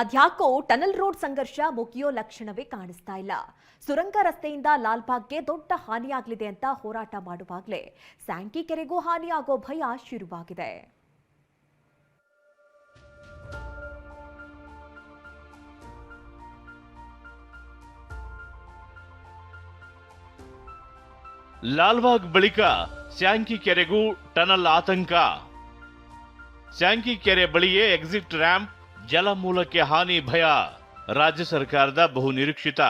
ಅದ್ಯಾಕೋ tunnel road ಸಂಘರ್ಷ ಮುಗಿಯೋ ಲಕ್ಷಣವೇ ಕಾಣಿಸ್ತಾ ಇಲ್ಲ. ಸುರಂಗ ರಸ್ತೆಯಿಂದ ಲಾಲ್ಬಾಗ್ಗೆ ದೊಡ್ಡ ಹಾನಿಯಾಗಲಿದೆ ಅಂತ ಹೋರಾಟ ಮಾಡುವಾಗಲೇ ಸ್ಯಾಂಕಿ ಕೆರೆಗೂ ಹಾನಿಯಾಗೋ ಭಯ ಶುರುವಾಗಿದೆ. ಲಾಲ್ಬಾಗ್ ಬಳಿಕ ಸ್ಯಾಂಕಿ ಕೆರೆಗೂ ಟನಲ್ ಆತಂಕ. ಸ್ಯಾಂಕಿ ಕೆರೆ ಬಳಿಯೇ ಎಕ್ಸಿಟ್ ರ್ಯಾಂಪ್ ಜಲಮೂಲಕ್ಕೆ ಹಾನಿ ಭಯ. ರಾಜ್ಯ ಸರ್ಕಾರದ ಬಹು ನಿರೀಕ್ಷಿತ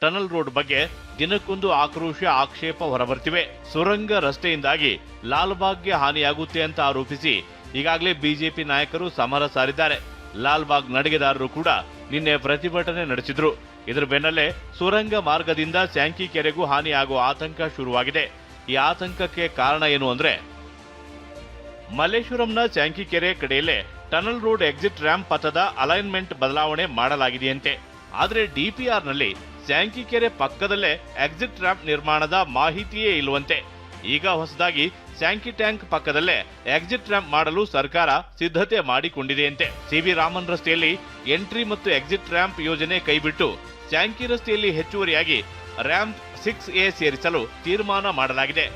ಟನಲ್ ರೋಡ್ ಬಗ್ಗೆ ದಿನಕ್ಕೊಂದು ಆಕ್ರೋಶ ಆಕ್ಷೇಪ ಹೊರಬರ್ತಿವೆ. ಸುರಂಗ ರಸ್ತೆಯಿಂದಾಗಿ ಲಾಲ್ಬಾಗ್ಗೆ ಹಾನಿಯಾಗುತ್ತೆ ಅಂತ ಆರೋಪಿಸಿ ಈಗಾಗಲೇ ಬಿಜೆಪಿ ನಾಯಕರು ಸಮರ ಸಾರಿದ್ದಾರೆ. ಲಾಲ್ಬಾಗ್ ನಡಿಗೆದಾರರು ಕೂಡ ನಿನ್ನೆ ಪ್ರತಿಭಟನೆ ನಡೆಸಿದ್ರು. ಇದರ ಬೆನ್ನಲ್ಲೇ ಸುರಂಗ ಮಾರ್ಗದಿಂದ ಸ್ಯಾಂಕಿ ಕೆರೆಗೂ ಹಾನಿಯಾಗುವ ಆತಂಕ ಶುರುವಾಗಿದೆ. ಈ ಆತಂಕಕ್ಕೆ ಕಾರಣ ಏನು ಅಂದ್ರೆ ಮಲ್ಲೇಶ್ವರಂನ ಸ್ಯಾಂಕಿ ಕೆರೆ ಕಡೆಯಲ್ಲೇ ಟನಲ್ ರೋಡ್ ಎಕ್ಸಿಟ್ ರ್ಯಾಂಪ್ ಪಥದ ಅಲೈನ್ಮೆಂಟ್ ಬದಲಾವಣೆ ಮಾಡಲಾಗಿದೆಯಂತೆ. ಆದರೆ ಡಿಪಿಆರ್ನಲ್ಲಿ ಸ್ಯಾಂಕಿ ಕೆರೆ ಪಕ್ಕದಲ್ಲೇ ಎಕ್ಸಿಟ್ ರ್ಯಾಂಪ್ ನಿರ್ಮಾಣದ ಮಾಹಿತಿಯೇ ಇಲ್ಲವಂತೆ. ಈಗ ಹೊಸದಾಗಿ ಸ್ಯಾಂಕಿ ಟ್ಯಾಂಕ್ ಪಕ್ಕದಲ್ಲೇ ಎಕ್ಸಿಟ್ ರ್ಯಾಂಪ್ ಮಾಡಲು ಸರ್ಕಾರ ಸಿದ್ಧತೆ ಮಾಡಿಕೊಂಡಿದೆಯಂತೆ. ಸಿವಿ ರಾಮನ್ ರಸ್ತೆಯಲ್ಲಿ ಎಂಟ್ರಿ ಮತ್ತು ಎಕ್ಸಿಟ್ ರ್ಯಾಂಪ್ ಯೋಜನೆ ಕೈಬಿಟ್ಟು ಸ್ಯಾಂಕಿ ರಸ್ತೆಯಲ್ಲಿ ಹೆಚ್ಚುವರಿಯಾಗಿ ರ್ಯಾಂಪ್ ಸಿಕ್ಸ್ ಎ ಸೇರಿಸಲು ತೀರ್ಮಾನ ಮಾಡಲಾಗಿದೆ.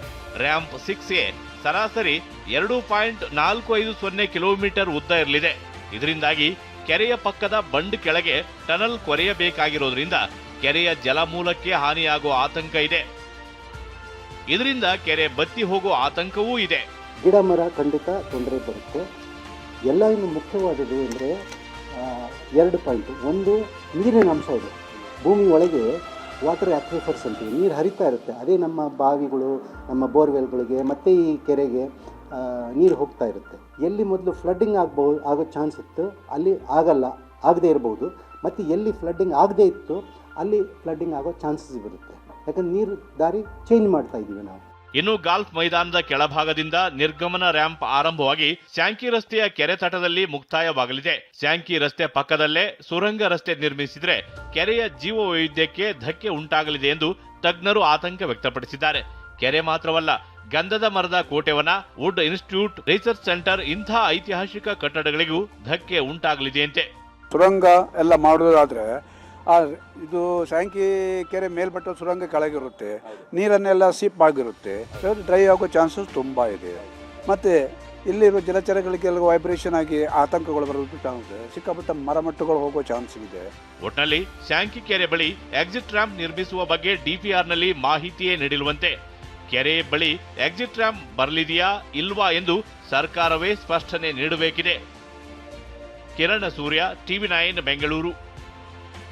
ರ್ಯಾಂಪ್ ಸಿಕ್ಸ್ ಎ ಸರಾಸರಿ ಎರಡು ಪಾಯಿಂಟ್ ನಾಲ್ಕು ಐದು ಸೊನ್ನೆ ಕಿಲೋಮೀಟರ್ ಉದ್ದ ಇರಲಿದೆ. ಇದರಿಂದಾಗಿ ಕೆರೆಯ ಪಕ್ಕದ ಬಂಡ್ ಕೆಳಗೆ ಟನಲ್ ಕೊರೆಯಬೇಕಾಗಿರೋದ್ರಿಂದ ಕೆರೆಯ ಜಲಮೂಲಕ್ಕೆ ಹಾನಿಯಾಗುವ ಆತಂಕ ಇದೆ. ಇದರಿಂದ ಕೆರೆ ಬತ್ತಿ ಹೋಗುವ ಆತಂಕವೂ ಇದೆ. ಗಿಡ ಮರ ಖಂಡಿತ ತೊಂದರೆ ಬರುತ್ತೆ. ಎಲ್ಲ ಇನ್ನು ಮುಖ್ಯವಾದದ್ದು ಅಂದರೆ ಎರಡು ಪಾಯಿಂಟ್. ಒಂದು, ನೀರಿನ ಅಂಶ ಇದೆ. ಭೂಮಿ ಒಳಗೆ ವಾಟರ್ ಆಕ್ವಿಫರ್ಸ್ ಅಂತೀವಿ. ನೀರು ಹರಿತಾ ಇರುತ್ತೆ. ಅದೇ ನಮ್ಮ ಬಾವಿಗಳು, ನಮ್ಮ ಬೋರ್ವೆಲ್ಗಳಿಗೆ, ಮತ್ತು ಈ ಕೆರೆಗೆ ನೀರು ಹೋಗ್ತಾ ಇರುತ್ತೆ. ಎಲ್ಲಿ ಮೊದಲು ಫ್ಲಡ್ಡಿಂಗ್ ಆಗ್ಬೋದು ಆಗೋ ಚಾನ್ಸ್ ಇತ್ತು, ಅಲ್ಲಿ ಆಗಲ್ಲ, ಆಗದೇ ಇರಬಹುದು ಮತ್ತು ಎಲ್ಲಿ ಫ್ಲಡ್ಡಿಂಗ್ ಆಗದೇ ಇತ್ತು, ಅಲ್ಲಿ ಫ್ಲಡ್ಡಿಂಗ್ ಆಗೋ ಚಾನ್ಸಸ್ ಬರುತ್ತೆ. ಯಾಕಂದ್ರೆ ನೀರು ದಾರಿ ಚೇಂಜ್ ಮಾಡ್ತಾ ಇದ್ದೀವಿ ನಾವು. ಇನ್ನು ಗಾಲ್ಫ್ ಮೈದಾನದ ಕೆಳಭಾಗದಿಂದ ನಿರ್ಗಮನ ರ್ಯಾಂಪ್ ಆರಂಭವಾಗಿ ಸ್ಯಾಂಕಿ ರಸ್ತೆಯ ಕೆರೆ ತಟದಲ್ಲಿ ಮುಕ್ತಾಯವಾಗಲಿದೆ. ಸ್ಯಾಂಕಿ ರಸ್ತೆ ಪಕ್ಕದಲ್ಲೇ ಸುರಂಗ ರಸ್ತೆ ನಿರ್ಮಿಸಿದ್ರೆ ಕೆರೆಯ ಜೀವ ವೈವಿಧ್ಯಕ್ಕೆ ಧಕ್ಕೆ ಉಂಟಾಗಲಿದೆ ಎಂದು ತಜ್ಞರು ಆತಂಕ ವ್ಯಕ್ತಪಡಿಸಿದ್ದಾರೆ. ಕೆರೆ ಮಾತ್ರವಲ್ಲ ಗಂಧದ ಮರದ ಕೋಟೆವನ ವುಡ್ ಇನ್ಸ್ಟಿಟ್ಯೂಟ್ ರಿಸರ್ಚ್ ಸೆಂಟರ್ ಇಂಥ ಐತಿಹಾಸಿಕ ಕಟ್ಟಡಗಳಿಗೂ ಧಕ್ಕೆ ಉಂಟಾಗಲಿದೆಯಂತೆ. ಸುರಂಗ ಎಲ್ಲ ಮಾಡೋದಾದ್ರೆ ಆ ಇದು ಸ್ಯಾಂಕಿ ಕೆರೆ ಮೇಲ್ಪಟ್ಟ ಸುರಂಗ ಕೆಳಗಿರುತ್ತೆ ನೀರನ್ನೆಲ್ಲ ಸೀಪ್ ಆಗಿರುತ್ತೆ ಡ್ರೈ ಆಗೋ ಚಾನ್ಸಸ್ ತುಂಬ ಇದೆ. ಮತ್ತು ಇಲ್ಲಿರೋ ಜಲಚರಗಳಿಗೆಲ್ಲ ವೈಬ್ರೇಷನ್ ಆಗಿ ಆತಂಕಗಳು ಬರೋದು ಚಾನ್ಸ್ ಇದೆ ಸಿಕ್ಕಾಪಟ್ಟ ಮರಮಟ್ಟುಗಳು ಹೋಗೋ ಚಾನ್ಸ್ ಇದೆ. ಒಟ್ನಲ್ಲಿ ಸ್ಯಾಂಕಿ ಕೆರೆ ಬಳಿ ಎಕ್ಸಿಟ್ ರ್ಯಾಂಪ್ ನಿರ್ಮಿಸುವ ಬಗ್ಗೆ ಡಿಪಿಆರ್ನಲ್ಲಿ ಮಾಹಿತಿಯೇ ನೀಡಿರುವಂತೆ ಕೆರೆ ಬಳಿ ಎಕ್ಸಿಟ್ ರ್ಯಾಂಪ್ ಬರಲಿದೆಯಾ ಇಲ್ವಾ ಎಂದು ಸರ್ಕಾರವೇ ಸ್ಪಷ್ಟನೆ ನೀಡಬೇಕಿದೆ. Kiran Surya, TV nine, Bengaluru.